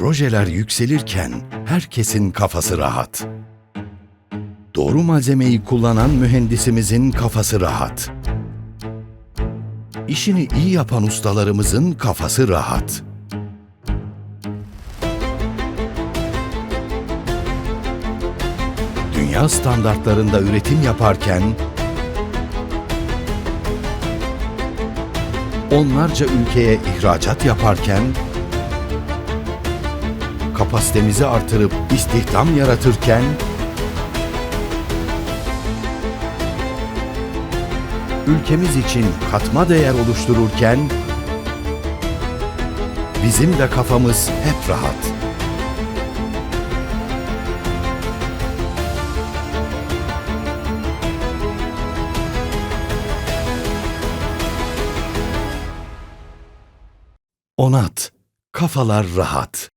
Projeler yükselirken herkesin kafası rahat. Doğru malzemeyi kullanan mühendisimizin kafası rahat. İşini iyi yapan ustalarımızın kafası rahat. Dünya standartlarında üretim yaparken onlarca ülkeye ihracat yaparken kapasitemizi artırıp istihdam yaratırken ülkemiz için katma değer oluştururken bizim de kafamız hep rahat. Onat, kafalar rahat.